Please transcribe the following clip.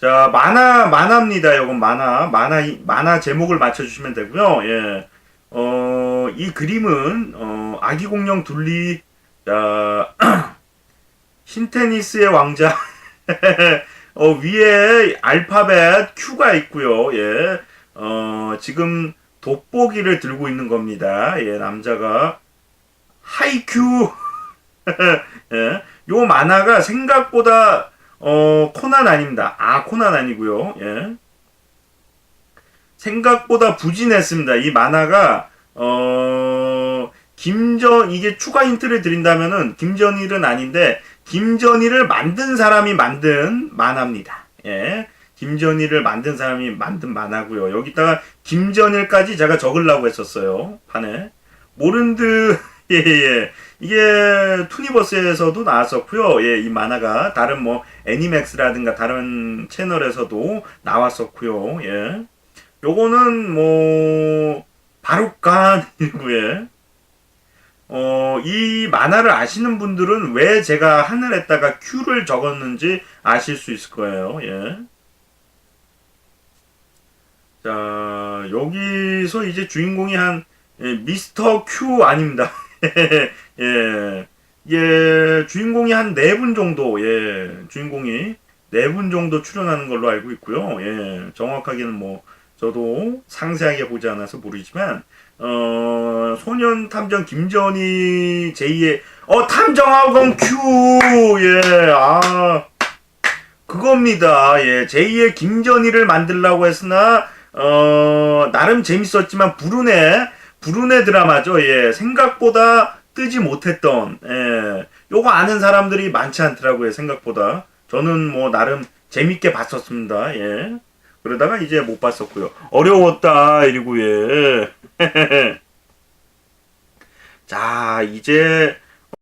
자, 만화, 만화입니다. 이건 만화. 만화, 만화 제목을 맞춰주시면 되고요. 예. 어, 이 그림은, 어, 아기 공룡 둘리, 자, 신테니스의 왕자. 어, 위에 알파벳 Q가 있고요. 예. 어, 지금 돋보기를 들고 있는 겁니다. 예, 남자가. 하이큐. 예. 요 만화가 생각보다 어, 코난 아닙니다. 아, 코난 아니고요. 예. 생각보다 부진했습니다. 이 만화가 어, 김전 이게 추가 힌트를 드린다면은 김전일은 아닌데 김전일을 만든 사람이 만든 만화입니다. 예. 김전일을 만든 사람이 만든 만화고요. 여기다가 김전일까지 제가 적으려고 했었어요. 판에. 모른드 예, 예. 이게 투니버스에서도 나왔었고요. 예, 이 만화가 다른 뭐 애니맥스라든가 다른 채널에서도 나왔었고요. 예. 요거는 뭐 바룩간이고요. 어, 이 만화를 아시는 분들은 왜 제가 하늘에다가 Q를 적었는지 아실 수 있을 거예요. 예. 자, 여기서 이제 주인공이 한 예, 미스터 Q 아닙니다. 예. 예, 주인공이 한 네 분 정도, 예, 주인공이 네 분 정도 출연하는 걸로 알고 있고요. 예, 정확하게는 뭐, 저도 상세하게 보지 않아서 모르지만, 어, 소년 탐정 김전희 제2의, 어, 탐정학원 Q! 예, 아, 그겁니다. 예, 제2의 김전희를 만들라고 했으나, 어, 나름 재밌었지만, 불운의, 불운의 드라마죠. 예, 생각보다 뜨지 못했던, 예, 요거 아는 사람들이 많지 않더라고요. 생각보다. 저는 뭐, 나름 재밌게 봤었습니다. 예. 그러다가 이제 못 봤었고요. 어려웠다, 이러고, 예. 자, 이제,